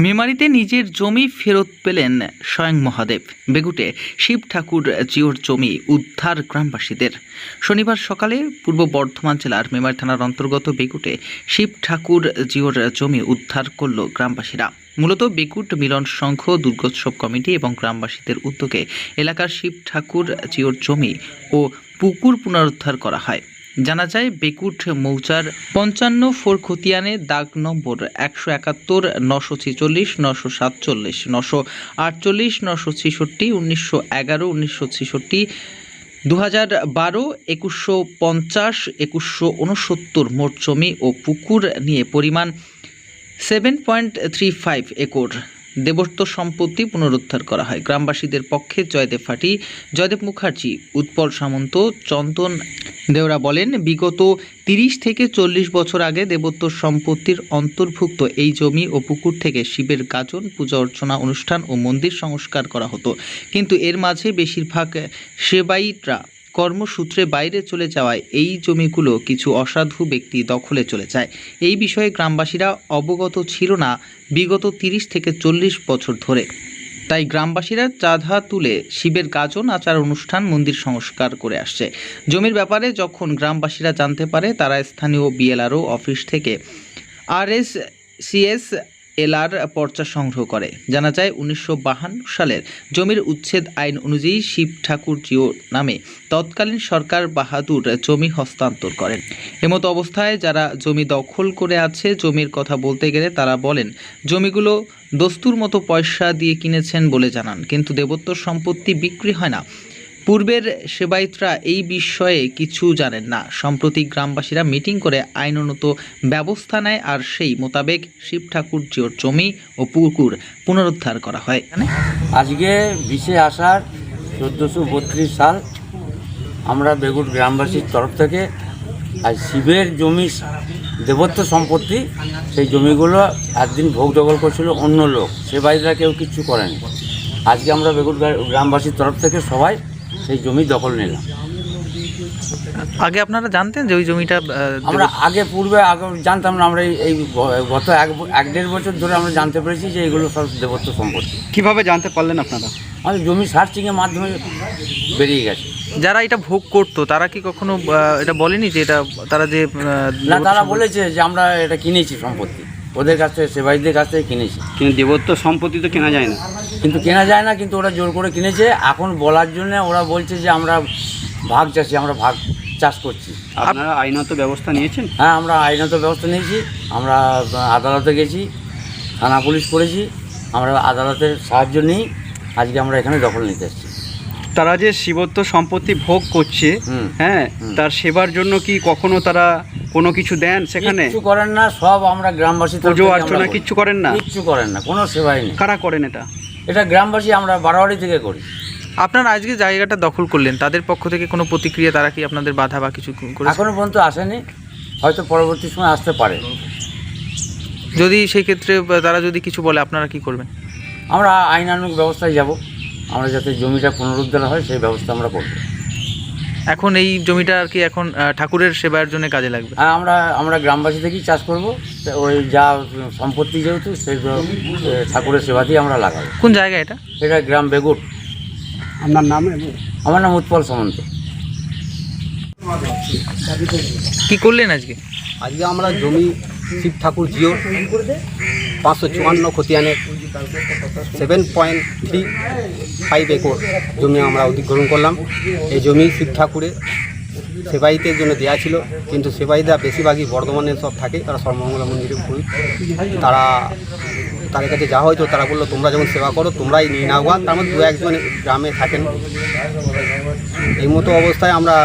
মেমারিতে নিজের জমি ফেরত পেলেন স্বয়ং মহাদেব। বেগুটে শিব ঠাকুর জিওর জমি উদ্ধার গ্রামবাসীদের। শনিবার সকালে পূর্ব বর্ধমান জেলার মেমারি থানার অন্তর্গত বেগুটে শিব ঠাকুর জিওর জমি উদ্ধার করল গ্রামবাসীরা। মূলত বেকুট মিলন সংঘ, দুর্গোৎসব কমিটি এবং গ্রামবাসীদের উদ্যোগে এলাকার শিব ঠাকুর জিওর জমি ও পুকুর পুনরুদ্ধার করা হয়। জানা যায়, বেকুট মৌচার পঞ্চান্ন, ফোর খতিয়ানে দাগ নম্বর একশো একাত্তর, নশো ছেচল্লিশ, নশো সাতচল্লিশ, নশো আটচল্লিশ, নশো ছেষট্টি, উনিশশো এগারো, উনিশশো ছেষট্টি দু হাজার বারো, একুশশো পঞ্চাশ, একুশশো উনসত্তর মোট জমি ও পুকুর নিয়ে পরিমাণ seven point three five acre. দেবত্ব সম্পত্তি পুনরুদ্ধার করা হয়। গ্রামবাসীদের পক্ষে জয়দেব ফাটি, জয়দেব মুখার্জি, উৎপল সামন্ত, চন্দন দেওরা বলেন, বিগত তিরিশ থেকে চল্লিশ বছর আগে দেবত্ব সম্পত্তির অন্তর্ভুক্ত এই জমি ও পুকুর থেকে শিবের গাজন, পূজা অর্চনা, অনুষ্ঠান ও মন্দির সংস্কার করা হতো। কিন্তু এর মাঝে বেশিরভাগ সেবাইটরা কর্মসূত্রে বাইরে চলে যাওয়ায় এই জমিগুলো কিছু অসাধু ব্যক্তি দখলে চলে যায়। এই বিষয়ে গ্রামবাসীরা অবগত ছিল না বিগত তিরিশ থেকে চল্লিশ বছর ধরে। তাই গ্রামবাসীরা চাঁদা তুলে শিবের গাজন আচার অনুষ্ঠান মন্দির সংস্কার করে আসছে। জমির ব্যাপারে যখন গ্রামবাসীরা জানতে পারে, তারা স্থানীয় বিএলআরও অফিস থেকে আর আরএস সিএস এলআর পর্চা সংগ্রহ করে। জানা যায়, উনিশশো সালের জমির উচ্ছেদ আইন অনুযায়ী শিব ঠাকুর জিও নামে তৎকালীন সরকার বাহাদুর জমি হস্তান্তর করেন। এমতো অবস্থায় যারা জমি দখল করে আছে, জমির কথা বলতে গেলে তারা বলেন, জমিগুলো দস্তুর মতো পয়সা দিয়ে কিনেছেন বলে জানান, কিন্তু দেবত্ব সম্পত্তি বিক্রি হয় না। পূর্বের সেবায়িতরা এই বিষয়ে কিছু জানেন না। সম্প্রতি গ্রামবাসীরা মিটিং করে আইননত ব্যবস্থা নেয় আর সেই মোতাবেক শিব ঠাকুর জিওর জমি ও পুকুর পুনরুদ্ধার করা হয়। আজকে বিশে আষাঢ় চোদ্দোশো বত্রিশ সাল আমরা বেগুট গ্রামবাসীর তরফ থেকে আর শিবের জমি দেবত্ব সম্পত্তি, সেই জমিগুলো একদিন ভোগ দখল করছিল অন্য লোক। সে বাড়িরা কেউ কিচ্ছু করেনি। আজকে আমরা গ্রা- গ্রামবাসীর তরফ থেকে সবাই সেই জমি দখল নিলাম। আগে আপনারা জানতেন যে ওই জমিটা আমরা আগে পূর্বে আগে জানতাম না আমরা এই- এই গত এক ব- এক দেড় বছর ধরে আমরা জানতে পেরেছি যে এগুলো সব দেবত্ব সম্পত্তি। কীভাবে জানতে পারলেন আপনারা? আমাদের জমি সার্চিংয়ের মাধ্যমে বেরিয়ে গেছে। যারা এটা ভোগ করতো তারা কি কখনো এটা বলেনি যে এটা তারা যে না তারা বলেছে যে আমরা এটা কিনেছি সম্পত্তি। ওদের কাছ থেকে সেবাইদের কাছ থেকে কিনেছি। কিন্তু দেবত্ব সম্পত্তি তো কেনা যায় না। কিন্তু কেনা যায় না কিন্তু ওরা জোর করে কিনেছে। এখন বলার জন্য ওরা বলছে যে আমরা ভাগ চাষি আমরা ভাগ চাষ করছি। আপনারা আইনত ব্যবস্থা নিয়েছেন? হ্যাঁ আমরা আইনত ব্যবস্থা নিয়েছি। আমরা আদালতে গেছি থানা পুলিশ করেছি। আমরা আদালতের সাহায্য নিই। আজকে আমরা এখানে দখল নিতে এসেছি। তারা যে শিবত্ব সম্পত্তি ভোগ করছে হ্যাঁ তার সেবার জন্য কি কখনো তারা কোনো কিছু দেন সেখানে? কিচ্ছু করেন না সব আমরা গ্রামবাসী পুজো অর্চনা কিচ্ছু করেন না? কিচ্ছু করেন না কোনো সেবাই নেই। কারা করেন এটা? এটা গ্রামবাসী আমরা বারোয়ারি থেকে করি। আপনারা আজকে জায়গাটা দখল করলেন তাদের পক্ষ থেকে কোনো প্রতিক্রিয়া তারা কি আপনাদের বাধা বা কিছু করেছে? এখনও পর্যন্ত আসেনি হয়তো পরবর্তী সময় আসতে পারে। যদি সেই ক্ষেত্রে তারা যদি কিছু বলে আপনারা কি করবেন? আমরা আইনানুগ ব্যবস্থায় যাব। আমরা যাতে জমিটা পুনরুদ্ধার হয় সেই ব্যবস্থা আমরা করব। এখন এই জমিটা আর কি এখন ঠাকুরের সেবার জন্য কাজে লাগবে? হ্যাঁ আমরা আমরা গ্রামবাসী থেকেই চাষ করব। তা ওই যা সম্পত্তি যেহেতু সেই ঠাকুরের সেবাতেই আমরা লাগাবো। কোন জায়গা এটা? এটা গ্রাম বেগুট আপনার নাম আমার নাম উৎপল সামন্ত। কি করলেন আজকে? আজকে আমরা জমি শিব ঠাকুর জিওর। পাঁচশো চুয়ান্ন খতিয়ানে seven point three five acre জমি আমরা অধিগ্রহণ করলাম। এই জমি শিব ঠাকুরের সেবাইতের জন্য দেওয়া ছিল, কিন্তু সেবাইদা বেশিরভাগই বর্ধমানে সব থাকে, তারা সর্বমঙ্গলা মন্দিরে পুরোহিত। তারা, তাদের কাছে যা হয়তো তারা বলল, তোমরা যখন সেবা করো, তোমরাই নিয়ে নাও। তার মধ্যে দু একজন গ্রামে থাকেন। এই মতো অবস্থায় আমরা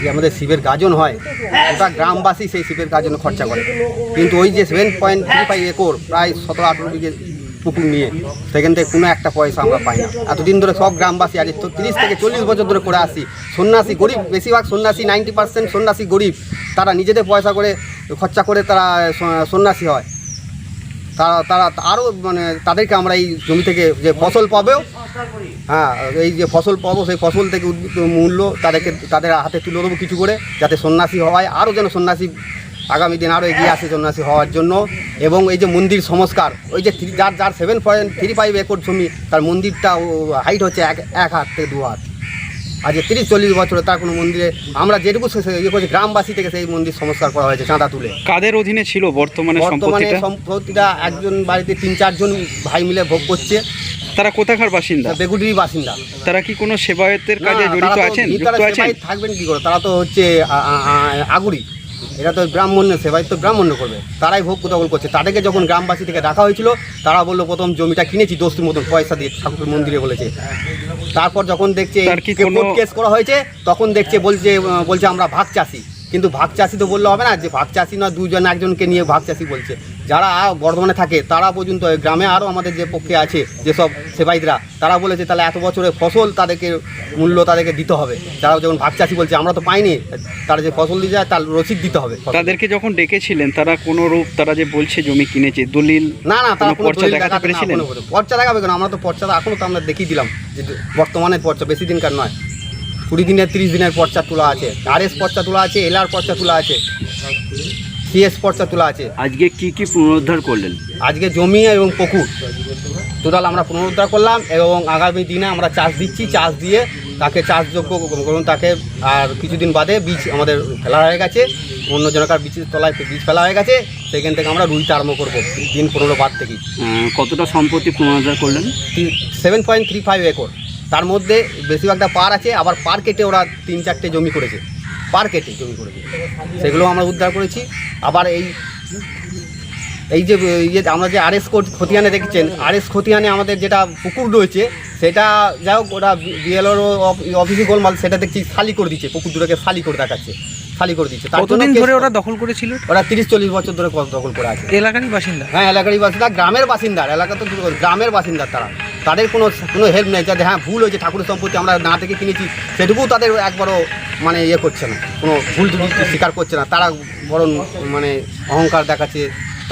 যে আমাদের শিবের গাজন হয় ওটা গ্রামবাসী সেই শিবের গাজনে খরচা করে। কিন্তু ওই যে seven point three five acre, প্রায় সতেরো আঠেরো বিঘে পুকুর নিয়ে, সেখান থেকে কোনো একটা পয়সা আমরা পাই না। এতদিন ধরে সব গ্রামবাসী আজ তো তিরিশ থেকে চল্লিশ বছর ধরে করে আসি। সন্ন্যাসী গরিব, বেশিরভাগ সন্ন্যাসী নাইনটি পার্সেন্ট সন্ন্যাসী গরিব। তারা নিজেদের পয়সা করে খরচা করে তারা সন্ন্যাসী হয়। তারা তারা আরও মানে তাদেরকে আমরা এই জমি থেকে যে ফসল পাবেও হ্যাঁ এই যে ফসল পাবো, সেই ফসল থেকে মূল্য তাদেরকে, তাদের হাতে তুলে দেবো কিছু করে, যাতে সন্ন্যাসী হওয়ায় আরও যেন সন্ন্যাসী আগামী দিন আরও এগিয়ে আসে সন্ন্যাসী হওয়ার জন্য। এবং এই যে মন্দির সংস্কার, ওই যে যার যার seven point three five acre জমি, তার মন্দিরটা হাইট হচ্ছে এক এক হাত থেকে দু হাত। আজ তিরিশ চল্লিশ বছরে তার কোনো মন্দিরে আমরা যেটুকু ইয়ে করছি গ্রামবাসী থেকে সেই মন্দির সংস্কার করা হয়েছে চাঁদা তুলে। কাদের অধীনে ছিল বর্তমানে বর্তমানে সম্পত্তিটা? একজন বাড়িতে তিন চারজন ভাই মিলে ভোগ করছে। তারা কোথাকার বাসিন্দা? বেগুডির বাসিন্দা। তারা কি কোনো সেবায়তের কাজে জড়িত আছেন? থাকবেন কি করে? তারা তো হচ্ছে আ- এরা তো ব্রাহ্মণ্য সেবায়িত তো ব্রাহ্মণ্য করবে। তারাই ভোগ দখল করছে। তাদেরকে যখন গ্রামবাসী থেকে ডাকা হয়েছিল তারা বলল প্রথম জমিটা কিনেছি দোস্তির মতন পয়সা দিয়ে ঠাকুর মন্দিরে বলেছে। তারপর যখন দেখছে কোর্ট কেস করা হয়েছে তখন দেখছে বলছে বলছে আমরা ভাগ চাষি কিন্তু ভাগ চাষি তো বললে হবে না যে ভাগ চাষি না দুজন একজনকে নিয়ে ভাগ চাষি বলছে। যারা বর্ধমানে থাকে তারা পর্যন্ত গ্রামে আরও আমাদের যে পক্ষে আছে যেসব সেবাইদরা তারা বলেছে তাহলে এত বছরের ফসল তাদেরকে মূল্য তাদেরকে দিতে হবে। যারা যখন ভাগ চাষি বলছে আমরা তো পাইনি তারা যে ফসল দিয়ে যায় তার রসিদ দিতে হবে তাদেরকে যখন ডেকেছিলেন তারা কোনো রূপ তারা যে বলছে জমি কিনেছে দলিল না না তারা পর্চা দেখাতে পেরেছিলেন? পর্চা দেখাবে কেন? আমরা তো পর্চা এখনও তো আমরা দেখিয়ে দিলাম যে বর্তমানে পর্চা বেশি দিনকার নয়। কুড়ি দিনের তিরিশ দিনের পর্চা তোলা আছে আর এস পর্চা তোলা আছে এল আর পর্চা তোলা আছে। সিএস পর্চা তোলা আছে? আজকে কি কি পুনরুদ্ধার করলেন? আজকে জমি এবং পুকুর। টোটাল আমরা পুনরুদ্ধার করলাম এবং আগামী দিনে আমরা চাষ দিচ্ছি চাষ দিয়ে তাকে চাষযোগ্য করুন তাকে আর কিছুদিন বাদে বীজ আমাদের ফেলা হয়ে গেছে। অন্য জনকার বীজের তলায় বীজ ফেলা হয়ে গেছে। সেখান থেকে আমরা রুইতে আরম্ভ করব দিন পনেরো বাদ থেকেই আহ, কতটা সম্পত্তি পুনরুদ্ধার করলেন? Seven point three five acre তার মধ্যে বেশিরভাগটা পার আছে আবার পার কেটে ওরা তিন চারটে জমি করেছে। পার কেটে জমি করেছে সেগুলো আমরা উদ্ধার করেছি। আবার এই এই যে ইয়ে আমরা যে আরএস খতিয়ানে দেখছেন আরএস খতিয়ানে আমাদের যেটা পুকুর রয়েছে সেটা যাই হোক ওরা বিএলওর অফিসে গোলমাল সেটা দেখছি খালি করে দিচ্ছে পুকুর দুটোকে খালি করে দেখাচ্ছে খালি করে দিচ্ছে। কতদিন ধরে ওরা দখল করেছিল? ওরা তিরিশ চল্লিশ বছর ধরে দখল করে আছে। এলাকারই বাসিন্দা? হ্যাঁ এলাকারই বাসিন্দা গ্রামের বাসিন্দা এলাকা তো গ্রামের বাসিন্দা তারা। তাদের কোনো কোনো হেল্প নেই। যাতে হ্যাঁ ভুল হয়েছে ঠাকুরের সম্পত্তি আমরা না থেকে কিনেছি সেটুকুও তাদের একবারও মানে ইয়ে করছে না। কোনো ভুল ত্রুটি স্বীকার করছে না। তারা বরং মানে অহংকার দেখাচ্ছে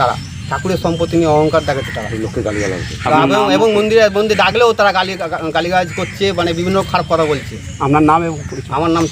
তারা। ঠাকুরের সম্পত্তি নিয়ে অহংকার দেখাচ্ছে তারা। লোককে গালি এবং এবং মন্দিরে মন্দির ডাকলেও তারা গালি গালিগাজ করছে মানে বিভিন্ন খারাপ কথা বলছে। আপনার নাম এবং আমার নাম